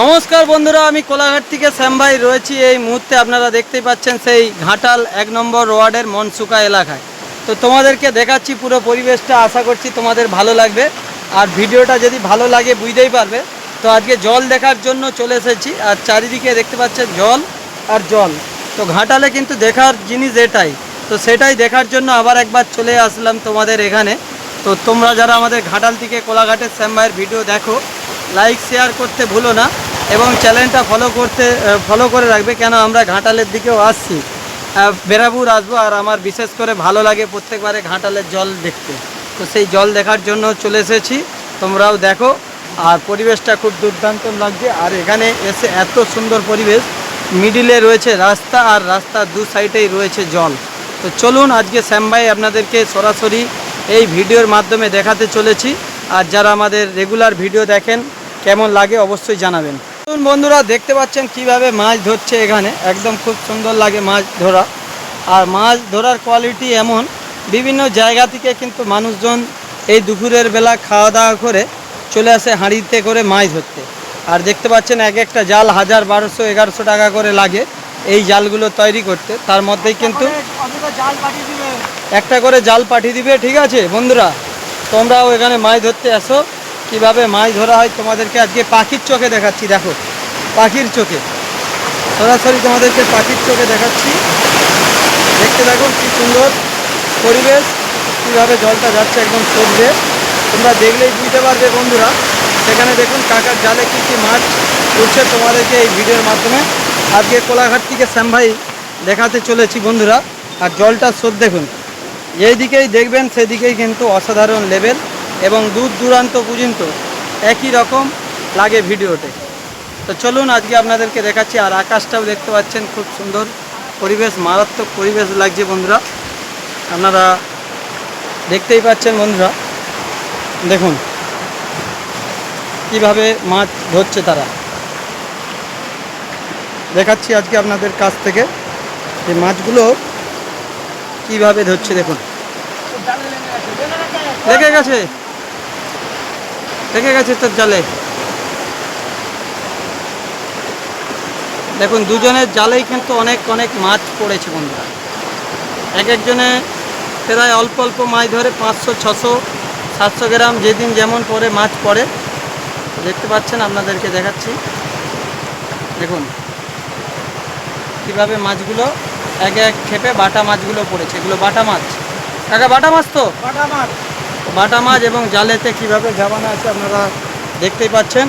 নমস্কার বন্ধুরা, আমি কোলাঘাট থেকে শ্যাম ভাই রয়েছি। এই মুহূর্তে আপনারা দেখতেই পাচ্ছেন সেই ঘাটাল এক নম্বর ওয়ার্ডের মনসুকা এলাকায়। তো তোমাদেরকে দেখাচ্ছি পুরো পরিবেশটা, আশা করছি তোমাদের ভালো লাগবে। আর ভিডিওটা যদি ভালো লাগে, বুঝতেই পারবে। তো আজকে জল দেখার জন্য চলে এসেছি। আর চারিদিকে দেখতে পাচ্ছেন জল আর জল। তো ঘাটালে কিন্তু দেখার জিনিস এটাই। তো সেটাই দেখার জন্য আবার একবার চলে আসলাম তোমাদের এখানে। তো তোমরা যারা আমাদের ঘাটাল থেকে কোলাঘাটের শ্যাম ভাইয়ের ভিডিও দেখো লাইক, শেয়ার করতে ভুলো না এবং চ্যানেলটা ফলো করতে ফলো করে রাখবে কেন আমরা ঘাটালের দিকেও আসছি। বেরাবুর আসব আর আমার বিশেষ করে ভালো লাগে প্রত্যেকবারে ঘাটালের জল দেখতে। তো সেই জল দেখার জন্য চলে এসেছি, তোমরাও দেখো। আর পরিবেশটা খুব দুর্দান্ত লাগছে। আর এখানে এসে এত সুন্দর পরিবেশ, মিডিলে রয়েছে রাস্তা আর রাস্তার দু সাইডেই রয়েছে জল। তো চলুন, আজকে শ্যাম ভাই আপনাদেরকে সরাসরি এই ভিডিওর মাধ্যমে দেখাতে চলেছি। আর যারা আমাদের রেগুলার ভিডিও দেখেন কেমন লাগে অবশ্যই জানাবেন। চলুন বন্ধুরা দেখতে পাচ্ছেন কীভাবে মাছ ধরছে এখানে। একদম খুব সুন্দর লাগে মাছ ধরা। আর মাছ ধরার কোয়ালিটি এমন বিভিন্ন জায়গা থেকে কিন্তু মানুষজন এই দুপুরের বেলা খাওয়া দাওয়া করে চলে আসে হাঁড়িতে করে মাছ ধরতে। আর দেখতে পাচ্ছেন এক একটা জাল হাজার বারোশো এগারোশো টাকা করে লাগে এই জালগুলো তৈরি করতে। তার মধ্যেই কিন্তু একটা করে জাল পাঠিয়ে দিবে ঠিক আছে বন্ধুরা? তোমরাও এখানে মাছ ধরতে আসো কীভাবে মাছ ধরা হয় তোমাদেরকে আজকে পাখির চোখে দেখাচ্ছি, দেখো। পাখির চোখে। সরাসরি তোমাদেরকে পাখির চোখে দেখাচ্ছি। দেখতে দেখো কি সুন্দর পরিবেশ, কীভাবে জলটা যাচ্ছে একদম সবজে। তোমরা দেখলেই বুঝতে পারবে বন্ধুরা। সেখানে দেখুন কাকার জালে কী কী মাছ উঠছে তোমাদেরকে এই ভিডিওর মাধ্যমে। আজকে কোলাঘাট থেকে শ্যামভাই দেখাতে চলেছি বন্ধুরা। আর জলটা স্রোত দেখুন। যেই দিকেই দেখবেন সেদিকেই কিন্তু অসাধারণ লেভেল এবং দূর দূরান্ত পর্যন্ত একই রকম লাগে ভিডিওতে। তো চলুন আজকে আপনাদেরকে দেখাচ্ছি, আর আকাশটাও দেখতে পাচ্ছেন, খুব সুন্দর পরিবেশ, মারাত্মক পরিবেশ লাগছে বন্ধুরা। আপনারা দেখতেই পাচ্ছেন বন্ধুরা। দেখুন, কীভাবে মাছ ধরছে তারা। দেখাচ্ছি আজকে আপনাদের কাছ থেকে যে মাছগুলো কীভাবে ধরছে, দেখুন। লেগে গেছে। লেগে গেছে তোর জালে। দেখুন, দুজনের জালেই কিন্তু অনেক অনেক মাছ পড়েছে বন্ধুরা। এক একজনে প্রায় অল্প অল্প মাছ ধরে পাঁচশো, ছশো, সাতশো গ্রাম যেদিন যেমন পরে মাছ পড়ে। দেখতে পাচ্ছেন, আপনাদেরকে দেখাচ্ছি। দেখুন, কীভাবে মাছগুলো এক এক খেপে বাটা মাছগুলো পড়েছে। এগুলো বাটা মাছ। কাকা, বাটা মাছ তো? বাটা মাছ। এবং জালেতে কীভাবে ঝাবানো আছে আপনারা দেখতেই পাচ্ছেন।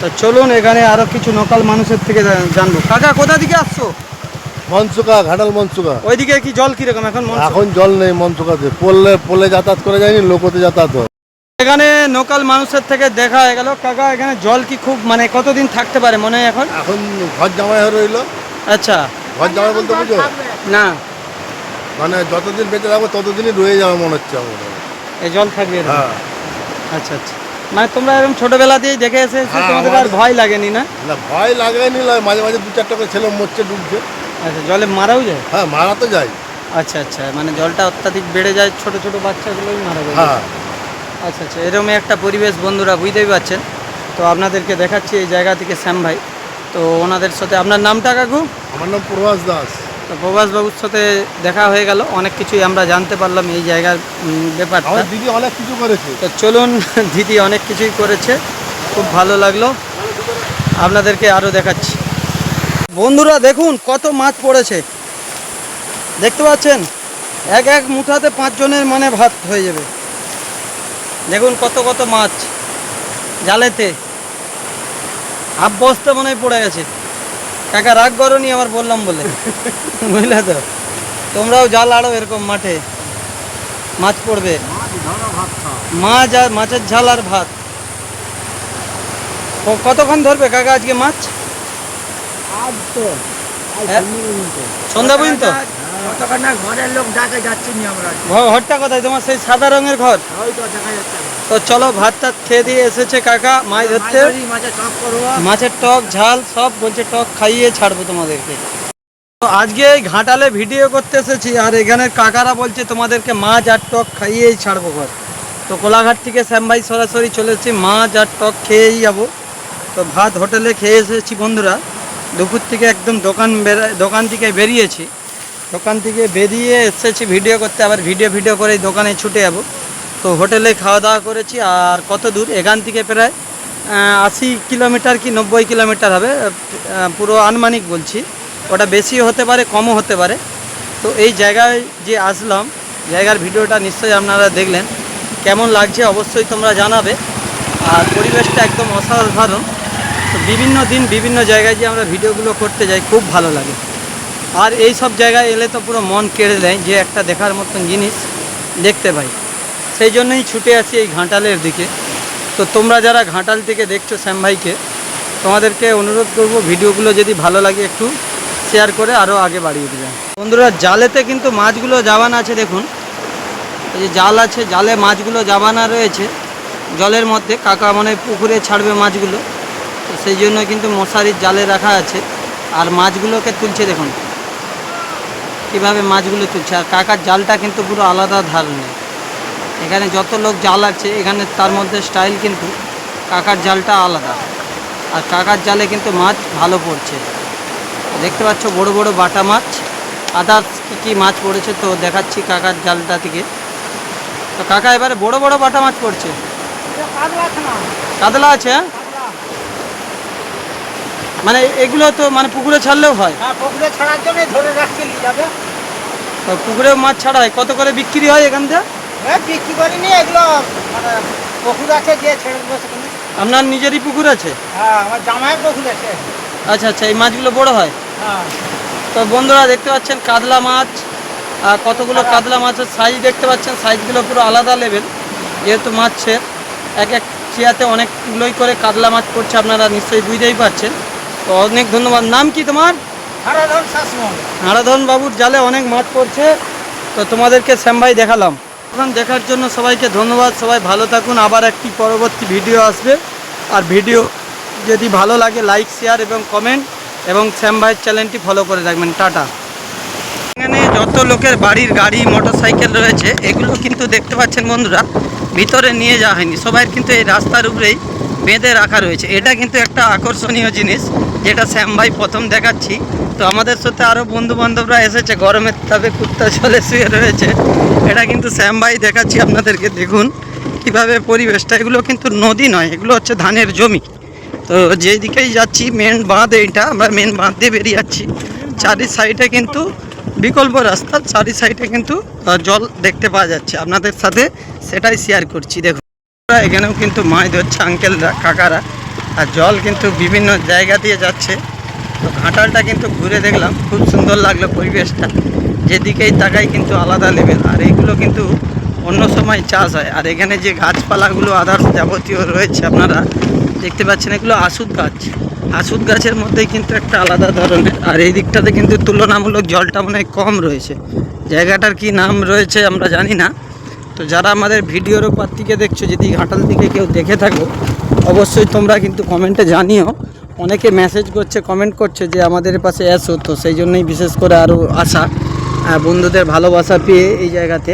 তো চলুন এখানে আরও কিছু লোকাল মানুষের থেকে জানব। কাকা কোথা দিকে আসছো? মনসুকা ঘাটাল মনসুকা ওইদিকে কি জল কীরকম? এখন এখন জল নেই মনসুকাতে পড়লে পোলে যাতায়াত করে যায়নি লোকতে যাতায়াত হয়। এখানে লোকাল মানুষের থেকে দেখা হয়ে গেল। কাকা এখানে জল কি খুব মানে কতদিন থাকতে পারে মনে হয় এখন? এখন ঘর জামাই হয়ে রইল। আচ্ছা। ঘর জামাই বলতে বুঝো? না। মানে যতদিন বেঁচে থাকব ততদিনই রয়ে যাবে মনে হচ্ছে আমার। জল থাকবে হ্যাঁ। আচ্ছা আচ্ছা। মানে তোমরা এরকম ছোটবেলা দিয়েই দেখে এসেছ হ্যাঁ, তোমাদের আর ভয় লাগেনি না? না ভয় লাগেনি না, মাঝে মাঝে দু চারটা করে ছেলে মরছে ডুবছে। আচ্ছা জলে মারাও যায়? হ্যাঁ মারা তো যায়। আচ্ছা আচ্ছা মানে জলটা অত্যাধিক বেড়ে যায় ছোট ছোট বাচ্চাগুলোই মারা যায়। হ্যাঁ। আচ্ছা আচ্ছা এরকমই একটা পরিবেশ বন্ধুরা বুঝতেই পারছেন। তো আপনাদেরকে দেখাচ্ছি এই জায়গা থেকে শ্যাম ভাই। তো ওনাদের সাথে আপনার নামটা কাকু? আমার নাম প্রভাস দাস। তো প্রভাস বাবুর সাথে দেখা হয়ে গেল। অনেক কিছুই আমরা জানতে পারলাম এই জায়গার ব্যাপারটা। দিদি অনেক কিছু করেছে। তো চলুন দিদি অনেক কিছুই করেছে। খুব ভালো লাগল। আপনাদেরকে আরও দেখাচ্ছি। বন্ধুরা দেখুন কত মাছ পড়েছে। দেখতে পাচ্ছেন? এক এক মুঠাতে পাঁচজনের মানে ভাত হয়ে যাবে। দেখুন কত কত মাছ। জালেতে। হাফ বস্তা মনে পড়ে গেছে। কাকা রাগ করনি আবার বললাম বলে। বুঝলে তো? তোমরাও জাল আড়ো এরকম মাঠে। মাছ পড়বে। মাছ আর মাছের ঝাল আর ভাত। কতক্ষণ ধরবে কাকা আজকে মাছ? হ্যাঁ? সন্ধ্যা পর্যন্ত। ঘরের লোক ডাকে যাচ্ছি আমরা। ঘরটা কোথায়? তোমার সেই সাদা রঙের ঘর? দেখা যাচ্ছে। তো চলো ভাত টাত খেয়ে দিয়ে এসেছে কাকা মাছ ধরতে। মাছের টক ঝাল সব বলছে টক খাইয়ে ছাড়বো তোমাদেরকে। তো আজকে এই ঘাটালে ভিডিও করতে এসেছি আর এখানের কাকারা বলছে তোমাদেরকে মাছ আর টক খাইয়েই ছাড়বো ঘর। তো কোলাঘাট থেকে শ্যাম ভাই সরাসরি চলেছি মাছ আর টক খেয়েই যাব। তো ভাত হোটেলে খেয়ে এসেছি বন্ধুরা। দুপুর থেকে একদম দোকান বেরা দোকান থেকে বেরিয়েছি। দোকান থেকে বেরিয়ে এসেছি ভিডিও করতে আবার ভিডিও ভিডিও করে দোকানে ছুটে যাব। তো হোটেলে খাওয়া দাওয়া করেছি, আর কত দূর? এখান থেকে প্রায় আশি কিলোমিটার কি নব্বই কিলোমিটার হবে পুরো আনুমানিক বলছি। ওটা বেশি হতে পারে, কমও হতে পারে। তো এই জায়গায় যে আসলাম, জায়গার ভিডিওটা নিশ্চয়ই আপনারা দেখলেন। কেমন লাগছে অবশ্যই তোমরা জানাবে। আর পরিবেশটা একদম অসাধারণ। তো বিভিন্ন দিন বিভিন্ন জায়গায় যে আমরা ভিডিওগুলো করতে যাই, খুব ভালো লাগে। আর এই সব জায়গায় এলে তো পুরো মন কেড়ে দেয় যে একটা দেখার মতন জিনিস দেখতে পাই। সেই জন্যই ছুটে আছি এই ঘাটালের দিকে। তো তোমরা যারা ঘাটাল থেকে দেখছ শ্যাম ভাইকে, তোমাদেরকে অনুরোধ করব ভিডিওগুলো যদি ভালো লাগে একটু শেয়ার করে আরও আগে বাড়িয়ে দেবেন বন্ধুরা, জালেতে কিন্তু মাছগুলো জাবানা আছে দেখুন। এই যে জাল আছে, জালে মাছগুলো জাবানা রয়েছে। জলের মধ্যে কাকা মানে পুকুরে ছাড়বে মাছগুলো। তো সেই জন্য কিন্তু মশারির জালে রাখা আছে। আর মাছগুলোকে তুলছে দেখুন। কীভাবে মাছগুলো তুলছে। আর কাকার জালটা কিন্তু পুরো আলাদা ধরনের এখানে যত লোক জাল আছে এখানে তার মধ্যে স্টাইল কিন্তু কাকার জালটা আলাদা। আর কাকার জালে কিন্তু মাছ ভালো পড়ছে। দেখতে পাচ্ছ বড় বড় বাটা মাছ। আদার্স কী কী মাছ পড়েছে তো দেখাচ্ছি কাকার জালটা থেকে। তো কাকা এবারে বড় বড় বাটা মাছ পড়ছে। কাতলা আছে হ্যাঁ? মানে এগুলো তো মানে পুকুরে ছাড়লেও হয়। হ্যাঁ পুকুরে ছাড়ার জন্য ধরে রাখতে যাবে। মাছ ছাড়া হয়। কত করে বিক্রি হয় এখান থেকে? বিক্রি করিনি এগুলো মানে পুকুর আছে যে ছেড়ে দেবো সেখানে। আপনার নিজেরই পুকুর আছে? হ্যাঁ আমার পুকুর আছে। আচ্ছা আচ্ছা এই মাছগুলো বড় হয়? হ্যাঁ। তো বন্ধুরা দেখতে পাচ্ছেন কাতলা মাছ আর কতগুলো কাতলা মাছের সাইজ দেখতে পাচ্ছেন সাইজগুলো পুরো আলাদা লেভেল যেহেতু মাছের এক এক চিয়াতে অনেকগুলোই করে কাতলা মাছ পড়ছে আপনারা নিশ্চয়ই বুঝতেই পারছেন। তো অনেক ধন্যবাদ। নাম কি তোমার? হারাধন শাসমল। হারাধন বাবুর জালে অনেক মাছ পড়ছে। তো তোমাদেরকে শ্যাম ভাই দেখালাম। এখন দেখার জন্য সবাইকে ধন্যবাদ। সবাই ভালো থাকুন। আবার একটি পরবর্তী ভিডিও আসবে। আর ভিডিও যদি ভালো লাগে লাইক শেয়ার এবং কমেন্ট এবং শ্যাম ভাইয়ের চ্যানেলটি ফলো করে রাখবেন। টাটা। এখানে যত লোকের বাড়ির গাড়ি মোটরসাইকেল রয়েছে, এগুলো কিন্তু দেখতে পাচ্ছেন বন্ধুরা, ভিতরে নিয়ে যাওয়া হয়নি। সবাই কিন্তু এই রাস্তার উপরেই বেঁধে রাখা রয়েছে। এটা কিন্তু একটা আকর্ষণীয় জিনিস, যেটা শ্যাম ভাই প্রথম দেখাচ্ছি। তো আমাদের সাথে আরও বন্ধু বান্ধবরা এসেছে, গরমের তাপে কুত্তা চলে শুয়ে রয়েছে। এটা কিন্তু শ্যাম ভাই দেখাচ্ছি আপনাদেরকে, দেখুন কীভাবে পরিবেশটা। এগুলো কিন্তু নদী নয়, এগুলো হচ্ছে ধানের জমি। তো যেই দিকেই যাচ্ছি মেন বাঁধ এইটা, আমরা মেন বাঁধ দিয়ে বেরিয়ে যাচ্ছি। চারি সাইডে কিন্তু বিকল্প রাস্তা, চারি সাইডে কিন্তু জল দেখতে পাওয়া যাচ্ছে। আপনাদের সাথে সেটাই শেয়ার করছি, দেখুন। এখানেও কিন্তু মাছ ধরছে আঙ্কেলরা কাকারা। আর জল কিন্তু বিভিন্ন জায়গা দিয়ে যাচ্ছে। তো ঘাটালটা কিন্তু ঘুরে দেখলাম, খুব সুন্দর লাগল পরিবেশটা। যেদিকেই তাকাই কিন্তু আলাদা লেভেল আর এইগুলো কিন্তু অন্য সময় চাষ হয়। আর এখানে যে গাছপালাগুলো, আদার্স যাবতীয় রয়েছে আপনারা দেখতে পাচ্ছেন, এগুলো আসুদ গাছ। আসুদ গাছের মধ্যেই কিন্তু একটা আলাদা ধরনের, আর এই দিকটাতে কিন্তু তুলনামূলক জলটা মনে কম রয়েছে। জায়গাটার কি নাম রয়েছে আমরা জানি না। তো যারা আমাদের ভিডিওর ওপর থেকে দেখছ, যদি ঘাটাল থেকে কেউ দেখে থাকো, অবশ্যই তোমরা কিন্তু কমেন্টে জানিও। অনেকে মেসেজ করছে কমেন্ট করছে যে আমাদের পাশে এসো। তো সেই জন্যই বিশেষ করে আরও আশা বন্ধুদের ভালোবাসা পেয়ে এই জায়গাতে।